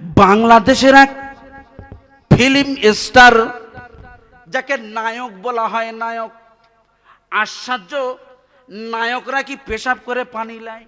বাংলাদেশের এক film star, যাকে নায়ক বলা হয় নায়ক, আশ্চর্য নায়করা কি পেশাব করে পানি লায়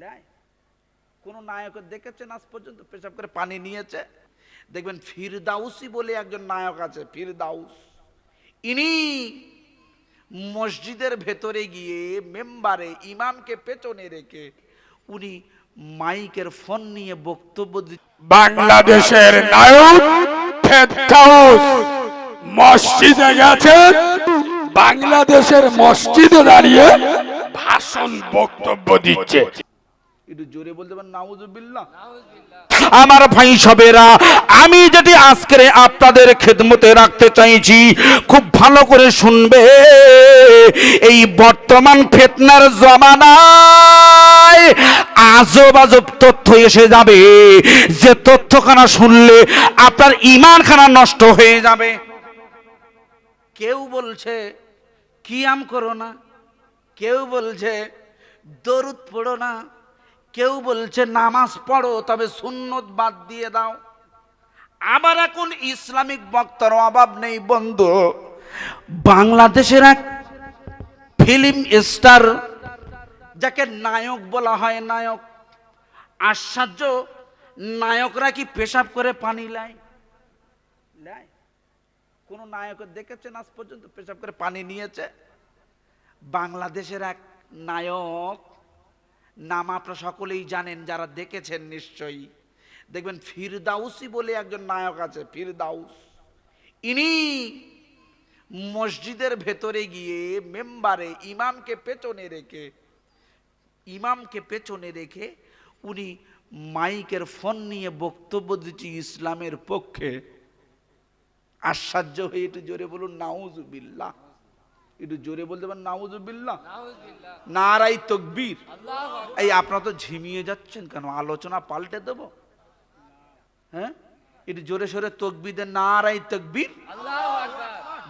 লায় কোন নায়ক দেখেছেন আজ পর্যন্ত? পেশাব করে পানি নিয়েছে? দেখবেন ফিরদাউসি বলে একজন নায়ক আছে, ফিরদাউস। ইনি মসজিদের ভেতরে গিয়ে মেম্বারে ইমামকে পেছনে রেখে উনি মাইকের ফোন নিয়ে বক্তব্য বাংলাদেশের নায়ক মসজিদে গেছেন বাংলাদেশের মসজিদে দাঁড়িয়ে ভাষণ বক্তব্য দিচ্ছে। আমার ভাই সবেরা, আমি যেটি আজকে আপনাদের খেদমতে রাখতে চাইছি, খুব ভালো করে শুনবে। এই বর্তমান ফেতনার জমানায় আজব আজব তথ্য এসে যাবে। যে তথ্যখানা শুনলে আপনার ইমানখানা নষ্ট হয়ে যাবে। কেউ বলছে, কিয়াম করো না। কেউ বলছে, দরুদ পড়ো না। কেউ বলছে, নামাজ পড়ো, তবে সুন্নত বাদ দিয়ে দাও। আবার এখন ইসলামিক বক্তার অভাব নেই, বন্ধু। বাংলাদেশের এক ফিল্ম স্টার, যাকে নায়ক বলা হয় নায়ক, আশ্চর্য, নায়করা কি পেশাব করে পানি লায় কোন নায়ক দেখেছেন আজ পর্যন্ত পেশাব করে পানি নিয়েছে? বাংলাদেশের এক নায়ক নাম আপনারা সকলেই জানেন, যারা দেখেছেন নিশ্চয়ই। দেখবেন ফিরদাউসি বলে একজন নায়ক আছে, ফিরদাউস। ইনি মসজিদের ভেতরে গিয়ে মেম্বারে ইমামকে পেছনে রেখে, ইমামকে পেছনে রেখে উনি মাইকের ফোন নিয়ে বক্তব্য দিচ্ছি ইসলামের পক্ষে। আশ্চর্য হয়ে একটু জোরে বলুন, নাউজুবিল্লাহ। একটু জোরে বলতে পারেন নাউজুবিল্লাহ। নারাই তকবীর। এই আপনারা তো ঝিমিয়ে যাচ্ছেন কেন? আলোচনা পাল্টে দেব? হ্যাঁ? একটু জোরে সোরে তকবিদের নারাই তকবীর।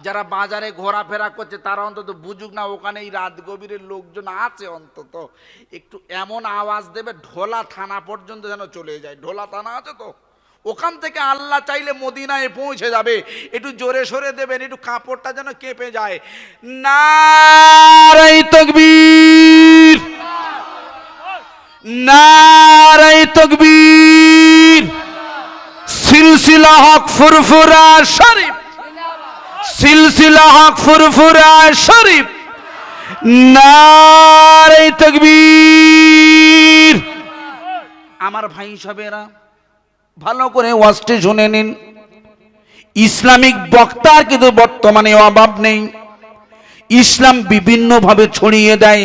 যারা বাজারে ঘোরাফেরা করছে তারা অন্তত বুঝুক না ওখানে এই রাত গভীরের লোকজন আছে অন্তত। একটু এমন আওয়াজ দেবে ঢোলা থানা পর্যন্ত যেন চলে যায়। ঢোলা থানা আছে তো? ওখান থেকে আল্লাহ চাইলে মদিনায় পৌঁছে যাবে। একটু জোরে সরে দেবেন, একটু কাপড়টা যেন কেঁপে যায়। নারাই তকবীর। নারাই তকবীর। সিলসিলা হক ফুরফুরা শরীফ। সিলসিলা হক ফুরফুরা শরীফ। নারে তকবীর। আমার ভাই সবেরা ভালো করে ওয়াজটি শুনে নিন। ইসলামিক বক্তার কিন্তু বর্তমানে অভাব নেই। ইসলাম বিভিন্নভাবে ছড়িয়ে দেয়।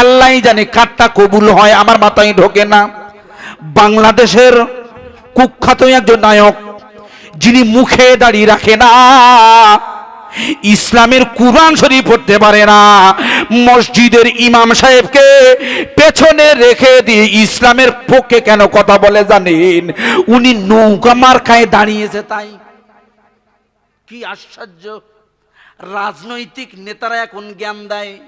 আল্লাহ জানে কাটটা কবুল হয়, আমার মাথায় ঢোকে না। বাংলাদেশের কুখ্যাত একজন নায়ক, যিনি মুখে দাঁড়িয়ে রাখে না। ইসলামের কুরআন শরীফ পড়তে পারে না। মসজিদের ইমাম সাহেবকে পেছনে রেখে দিয়ে ইসলামের পক্ষে কেন কথা বলে জানেন? উনি নৌকা মার্কায় দাঁড়িয়েছে তাই। কি আশ্চর্য। রাজনৈতিক নেতারা এখন জ্ঞান দেয়।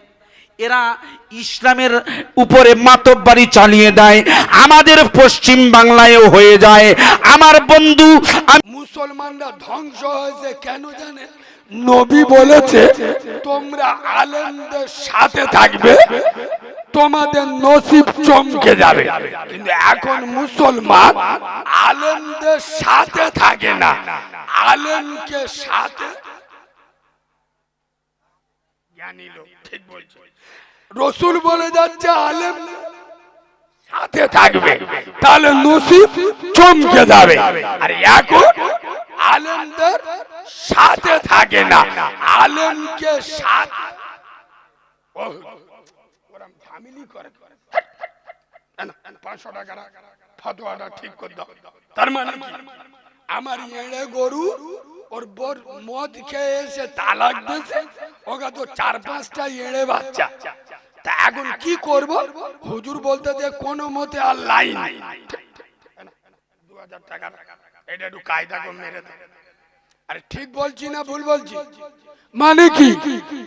এরা ইসলামের উপরে মাতব্বারি চালিয়ে দেয়। আমাদের পশ্চিম বাংলায়ও হয়ে যায়। আমার বন্ধু মুসলমানরা ধ্বংস হয়েছে, কেন জানে নবী বলেছে তোমরা আলেমদের সাথে থাকবে তোমাদের নসিব চমকে যাবে। কিন্তু এখন মুসলমান আলেমদের সাথে থাকে না। আলেমকে সাথে ঠিক বলছে। রসুল বলে যাচ্ছে আলেম সাথে থাকবে তাহলে নসিব চমকে যাবে। আর এখন আলেমদের সাথে থাকে না। আলেমকে সাথে পাঁচশো টাকা ঠিক করে মানে আমার ওর মদ খেয়ে এসে তালাক ওকে তো চার পাঁচটা এড়ে বাচ্চা। তা এখন কি করব? হুজুর বলতে যে কোনো মতে আর লাইন দু হাজার টাকা। এটা একটু কায়দা করে মেরে দে আরে ঠিক বলছি না ভুল বলছি? মানে কি?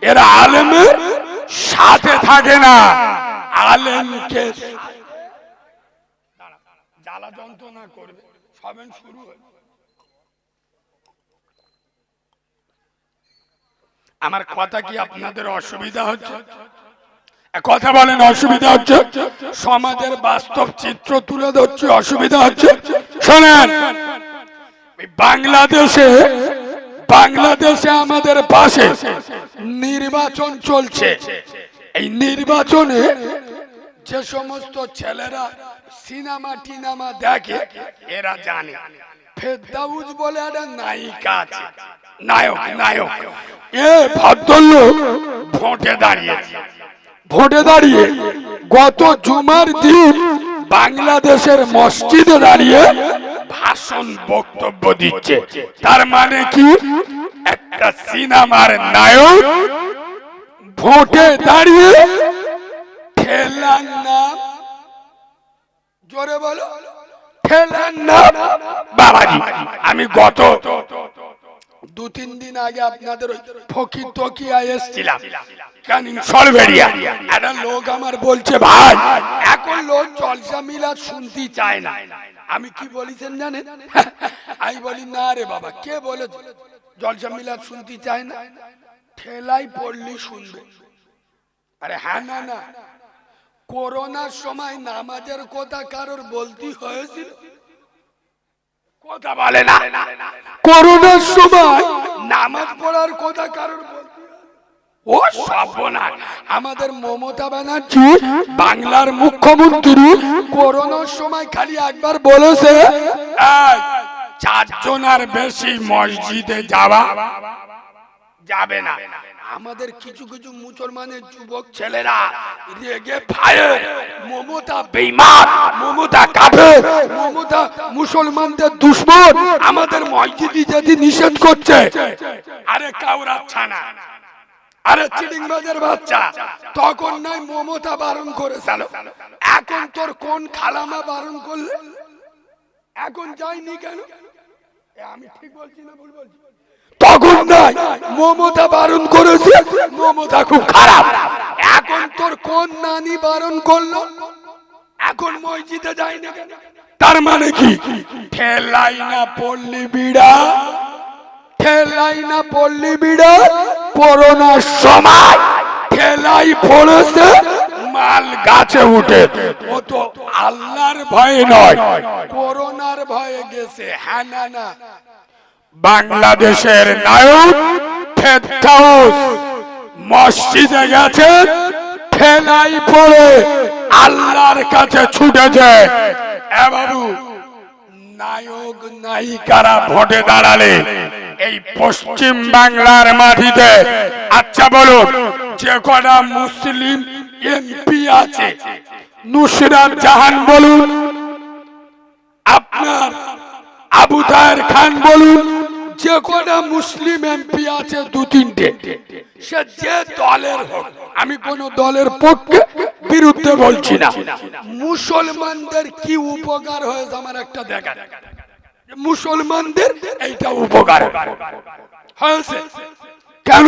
এরা আলেমের সাথে থাকে না। আলেমকে যা জ্বালা যন্ত্রণা করবে। সবেন শুরু আমার কথা কি আপনাদের অসুবিধা হচ্ছে? কথা বলেন, অসুবিধা হচ্ছে? সমাজের বাস্তব চিত্র তুলে ধরছে, অসুবিধা হচ্ছে? শোনেন বাংলাদেশে বাংলাদেশে আমাদের পাশে নির্বাচন চলছে। এই নির্বাচনে যে সমস্ত ছেলেরা সিনেমা টিনামা দেখে, এরা জানে ফেরদাউজ বলে একটা নায়িকা আছে। নায়ক নায়ক। এ ভদ্রলোক ভোটে দাঁড়িয়েছে। ভোটে দাঁড়িয়ে গত জুমার দিন বাংলাদেশের মসজিদে দাঁড়িয়ে ভাষণ বক্তব্য দিচ্ছে। তার মানে কি? একটা সিনেমার নায়ক ভোটে দাঁড়িয়ে ঠেলার নাম জোরে বলো। ঠেলার নাম বাবাজি। আমি গত দু তিন দিন আগে আপনাদের ওই ফকির তকিয়া এসছিলাম। ক্যানিং সলভেরিয়া একটা লোক আমার বলছে ভাই এখন লোক জলসা মিলা শুনতে চায় না। আমি কি বলিছেন জানেন? আমি বলি না রে বাবা কে বলে জলসা মিলা শুনতে চায় না। ঠেলাই পড়লি শুনবে। আরে হ্যাঁ না না। করোনার সময় নামাজের কথা কারোর বলতে হয়েছিল? কথা বলে না। করোনার সময় নামাজ পড়ার কথা কারোর ও সর্বনাশ। আমাদের মমতা ব্যানার্জি বাংলার মুখ্যমন্ত্রী করোনার সময় খালি একবার বলেছে "এই, চারজন আর বেশি মসজিদে যাওয়া যাবে না। আমাদের কিছু কিছু মুসলমানের যুবক ছেলেরা রেগে ফায়ে মমতা বেইমান মমতা কাফের মমতা মুসলমানদের দুশ্মন। আমাদের মসজিদি যদি নিষেধ করছে আরে কাউরাচ্ছা না। আরে চিডিংবাজের বাচ্চা, তখন নাই মমতা বারণ করেছিল। এখন তোর কোন খালামা বারণ করলে? এখন যায়নি কেন? আমি ঠিক বলছি না ভুল বলছি? তখন নাই মমতা বারণ করেছে, মমতা খুব খারাপ। এখন তোর কোন নানি বারণ করল? এখন মসজিদে যায় না কেন? তার মানে কি? ঠেলাই না পড়লি বিড়া ঠেলাই না পড়লি বিড়া করোনার সময় ঠেলাই পড়েছে, মাল গাছে উঠে। ও তো আল্লাহর ভয়ে নয়, করোনার ভয়ে গেছে। হ্যাঁ না না। বাংলাদেশের নায়ক মসজিদে গেছে ঠেলাই পড়ে, আল্লাহর কাছে ছুটেছে। এ বাবু, নায়ক, নায়িকারা ভোটে দাঁড়ালে এই পশ্চিম বাংলার মাটিতে আচ্ছা বলুন যে কটা মুসলিম এমপি আছে? নুসরাত জাহান বলুন আপনার আবু তাহের খান বলুন যে কটা মুসলিম এমপি আছে দু তিনটে? সে যে দলের হোক আমি কোন দলের পক্ষে বিরুদ্ধে বলছি না। মুসলমানদের কি উপকার হয়েছে আমার একটা দেখা মুসলমানদের এইটা উপকার। হয়েছে। কেন?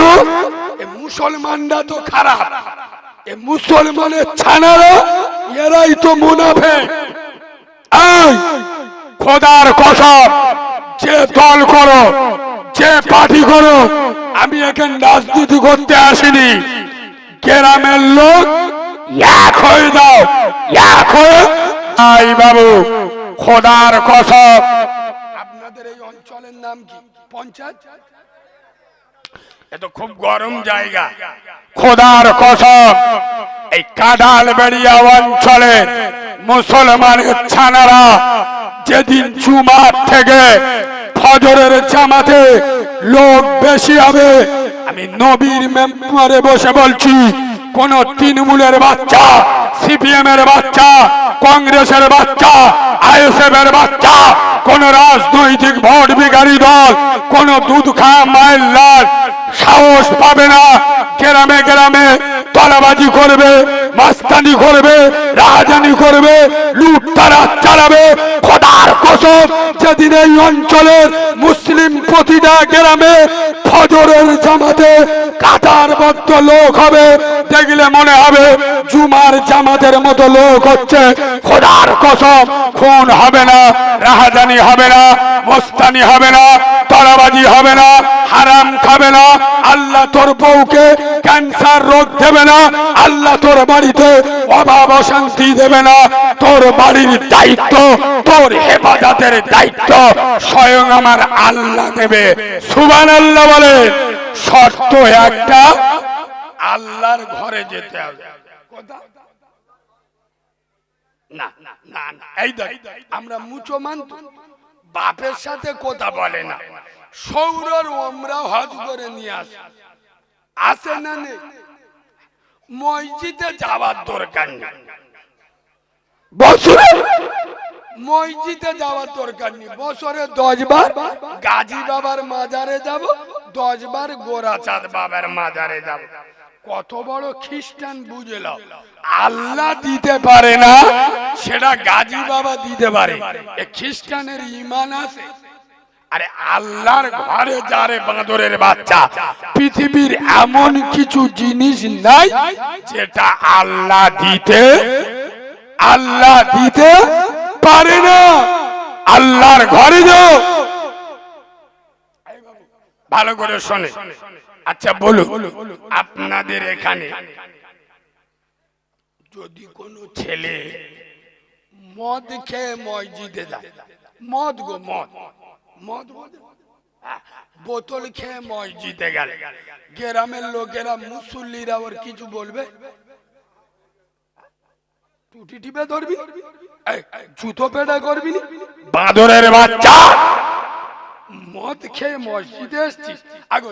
মুসলমানরা তো খারাপ। এ মুসলমানের ছানারা এরাই তো মুনাফে। খোদার কসম যে দল করো যে পার্টি করো আমি এখানে রাজনীতি করতে আসিনি। গ্রামের লোক এক হয়ে দাও এক হয়ে বাবু খোদার কসম অঞ্চলের নাম কি? পঞ্চায়েত? এত খুব গরম জায়গা। খোদার কসম এই কাডাল বেড়িয়া অঞ্চলে মুসলমানের ছানারা যেদিন জুমার থেকে ফজরের জামাতে লোক বেশি হবে আমি নবীর মেম্বারে বসে বলছি কোন তৃণমূলের বাচ্চা সিপিএম এর বাচ্চা, কংগ্রেসের বাচ্চা আইএসএফ এর বাচ্চা, কোন রাজনৈতিক ভোট বিকারী দল, কোন দুধ খাওয়া মায়ের লাল, সাহস পাবে না। গ্রামে গ্রামে তলাবাজি করবে, মাস্তানি করবে রাজানি করবে, লুটতারা চালাবে, খোদার কসম, যেদিন এই অঞ্চলের মুসলিম প্রতিটা গ্রামে ফজরের জামাতে কাতার লোক হবে, দেখলে মনে হবে জুমার জামাতের মতো লোক হচ্ছে খোদার কসম, খুন হবে না, রাহাজানি হবে না, মস্তানি হবে না, তলাবাজি হবে না, হারাম খাবে না, আল্লাহ তোর বউকে ক্যান্সার রোগ দেবে না, আল্লাহ তোর বাড়িতে অভাব অশান্তি দেবে না, তোর বাড়ির দায়িত্ব, তোর হেফাজতের দায়িত্ব স্বয়ং আমার আল্লাহ দেবে। সুবান আল্লাহ বলে শর্ত একটা আল্লাহর ঘরে যেতে হবে। না না না না, এই দেখ আমরা মুচমান তো। বাপের সাথে কথা বলে না। সৌরর ওমরা হজ করে নিয়ে আসে। আসে না নেই? মসজিদে যাওয়ার দরকার নেই। বছরে? মসজিদে যাওয়ার দরকার নেই। বছরে দশ বার গাজী বাবার মাজারে যাব। দশ বার গোরাচাঁদ বাবার মাজারে যাব। কত বড় খ্রিস্টান বুঝলাম আল্লাহ দিতে পারে না, সেটা গাজী বাবা দিতে পারে। খ্রিস্টানের ইমান আছে। আরে আল্লাহর ঘরে যারে বাঁদরের বাচ্চা, পৃথিবীর এমন কিছু জিনিস নাই যেটা আল্লাহ দিতে আল্লাহ দিতে পারে না। আল্লাহর ঘরে যাও। ভালো করে শোনে। আচ্ছা বলুন আপনাদের এখানে যদি কোনো ছেলে মদ খেয়ে মসজিদে যায় মদ গো মদ মদ হ্যাঁ, বোতল খেয়ে মসজিদে গেল গ্রামের লোকেরা মুসল্লিরা ওর কিছু বলবে? টুটি টিপে ধরবি? জুতো পেটা করবি? বাঁদরের বাচ্চা! মদ খেয়ে মসজিদে এসছিস আগো